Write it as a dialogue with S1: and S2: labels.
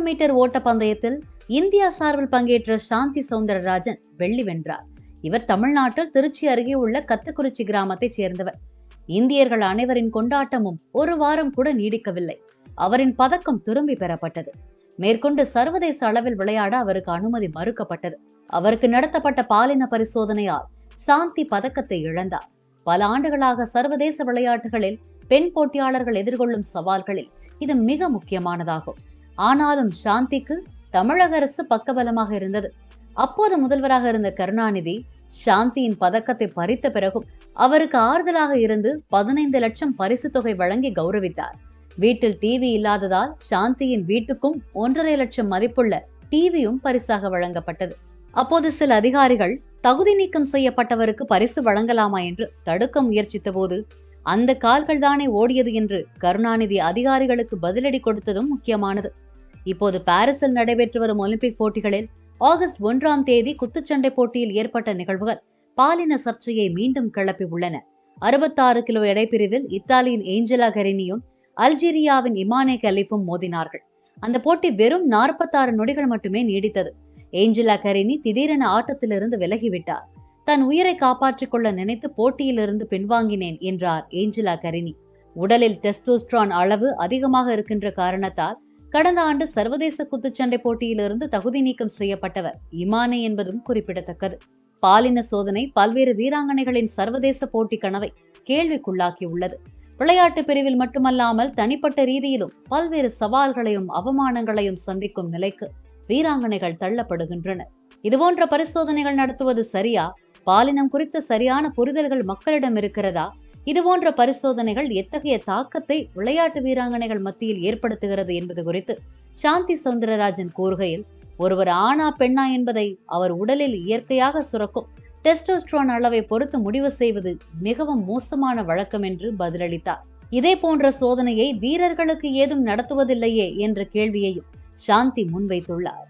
S1: நூறு மீட்டர் ஓட்ட பந்தயத்தில் இந்தியா சார்பில் பங்கேற்ற சாந்தி சவுந்தரராஜன் வெள்ளி வென்றார். இவர் தமிழ்நாட்டில் திருச்சி அருகே உள்ள கத்துக்குறிச்சி கிராமத்தைச் சேர்ந்தவர். இந்தியர்கள் அனைவரின் கொண்டாட்டமும் ஒரு வாரம் கூட நீடிக்கவில்லை. அவரின் பதக்கம் திரும்பி பெறப்பட்டது. மேற்கொண்டு சர்வதேச அளவில் விளையாட அவருக்கு அனுமதி மறுக்கப்பட்டது. அவருக்கு நடத்தப்பட்ட பாலின பரிசோதனையால் சாந்தி பதக்கத்தை இழந்தார். பல ஆண்டுகளாக சர்வதேச விளையாட்டுகளில் பெண் போட்டியாளர்கள் எதிர்கொள்ளும் சவால்களில் இது மிக முக்கியமானதாகும். ஆனாலும் சாந்திக்கு தமிழக அரசு பக்கபலமாக இருந்தது. அப்போது முதல்வராக இருந்த கருணாநிதி சாந்தியின் பதக்கத்தை பறித்த பிறகும் அவருக்கு ஆறுதலாக இருந்து பதினைந்து லட்சம் பரிசு தொகை வழங்கி கௌரவித்தார். வீட்டில் டிவி இல்லாததால் சாந்தியின் வீட்டுக்கும் ஒன்றரை லட்சம் மதிப்புள்ள டிவியும் பரிசாக வழங்கப்பட்டது. அப்போது சில அதிகாரிகள் தகுதி நீக்கம் செய்யப்பட்டவருக்கு பரிசு வழங்கலாமா என்று தடுக்க முயற்சித்த போது அந்த கால்கள் தானே ஓடியது என்று கருணாநிதி அதிகாரிகளுக்கு பதிலடி கொடுத்ததும் முக்கியமானது. இப்போது பாரிஸில் நடைபெற்று வரும் ஒலிம்பிக் போட்டிகளில் ஆகஸ்ட் ஒன்றாம் தேதி குத்துச்சண்டை போட்டியில் ஏற்பட்ட நிகழ்வுகள் பாலின சர்ச்சையை மீண்டும் கிளப்பி உள்ளன. அறுபத்தாறு கிலோ எடைப்பிரிவில் இத்தாலியின் ஏஞ்சலா கரினியும் அல்ஜீரியாவின் இமானே கலீஃபும் மோதினார்கள். அந்த போட்டி வெறும் நாற்பத்தாறு நொடிகள் மட்டுமே நீடித்தது. ஏஞ்சலா கரினி திடீரென ஆட்டத்திலிருந்து விலகிவிட்டார். தன் உயிரை காப்பாற்றிக் கொள்ள நினைத்து போட்டியிலிருந்து பின்வாங்கினேன் என்றார் ஏஞ்சலா கரினி. உடலில் டெஸ்டோஸ்ட்ரான் அளவு அதிகமாக இருக்கின்ற காரணத்தால் கடந்த ஆண்டு சர்வதேச குத்துச்சண்டை போட்டியிலிருந்து தகுதி நீக்கம் செய்யப்பட்டவர். இமானே என்பதும் குறிப்பிடத்தக்கது. பாலின சோதனை பல்வேறு வீராங்கனைகளின் சர்வதேச போட்டி கனவை கேள்விக்குள்ளாக்கியுள்ளது. விளையாட்டு பிரிவில் மட்டுமல்லாமல் தனிப்பட்ட ரீதியிலும் பல்வேறு சவால்களையும் அவமானங்களையும் சந்திக்கும் நிலைக்கு வீராங்கனைகள் தள்ளப்படுகின்றனர். இதுபோன்ற பரிசோதனைகள் நடத்துவது சரியா? பாலினம் குறித்த சரியான புரிதல்கள் மக்களிடம் இருக்கிறதா? இதுபோன்ற பரிசோதனைகள் எத்தகைய தாக்கத்தை விளையாட்டு வீராங்கனைகள் மத்தியில் ஏற்படுத்துகிறது என்பது குறித்து சாந்தி சவுந்தரராஜன் கூறுகையில் ஒருவர் ஆணா பெண்ணா என்பதை அவர் உடலில் இயற்கையாக சுரக்கும் டெஸ்டோஸ்ட்ரான் அளவை பொறுத்து முடிவு செய்வது மிகவும் மோசமான வழக்கம் என்று பதிலளித்தார். இதே போன்ற சோதனையை வீரர்களுக்கு ஏதும் நடத்துவதில்லையே என்ற கேள்வியையும் சாந்தி முன்வைத்துள்ளார்.